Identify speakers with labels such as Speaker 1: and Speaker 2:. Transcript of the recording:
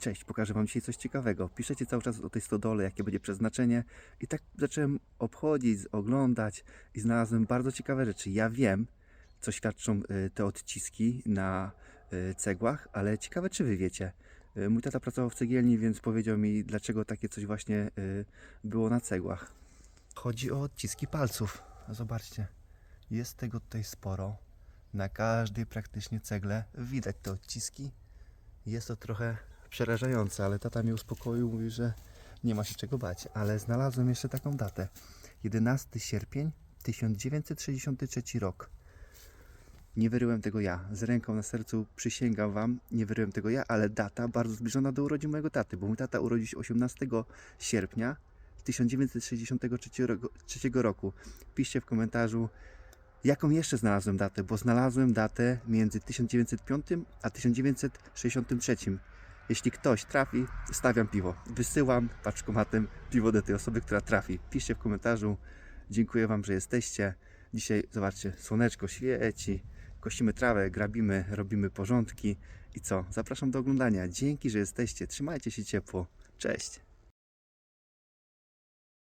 Speaker 1: Cześć, pokażę Wam dzisiaj coś ciekawego. Piszecie cały czas o tej stodole, jakie będzie przeznaczenie. I tak zacząłem obchodzić, oglądać i znalazłem bardzo ciekawe rzeczy. Ja wiem, co świadczą y, te odciski na y, cegłach, ale ciekawe, czy Wy wiecie. Y, Mój tata pracował w cegielni, więc powiedział mi, dlaczego takie coś właśnie było na cegłach. Chodzi o odciski palców. Zobaczcie, jest tego tutaj sporo. Na każdej praktycznie cegle widać te odciski. Jest to trochę przerażające, ale tata mnie uspokoił, mówi, że nie ma się czego bać. Ale znalazłem jeszcze taką datę. 11 sierpień 1963 rok. Nie wyryłem tego ja. Z ręką na sercu przysięgam wam, nie wyryłem tego ja, ale data bardzo zbliżona do urodzin mojego taty, bo mój tata urodził się 18 sierpnia 1963 ro- trzeciego roku. Piszcie w komentarzu, jaką jeszcze znalazłem datę, bo znalazłem datę między 1905 a 1963. Jeśli ktoś trafi, stawiam piwo. Wysyłam paczkomatem piwo do tej osoby, która trafi. Piszcie w komentarzu. Dziękuję Wam, że jesteście. Dzisiaj, zobaczcie, słoneczko świeci, kosimy trawę, grabimy, robimy porządki. I co? Zapraszam do oglądania. Dzięki, że jesteście. Trzymajcie się ciepło. Cześć!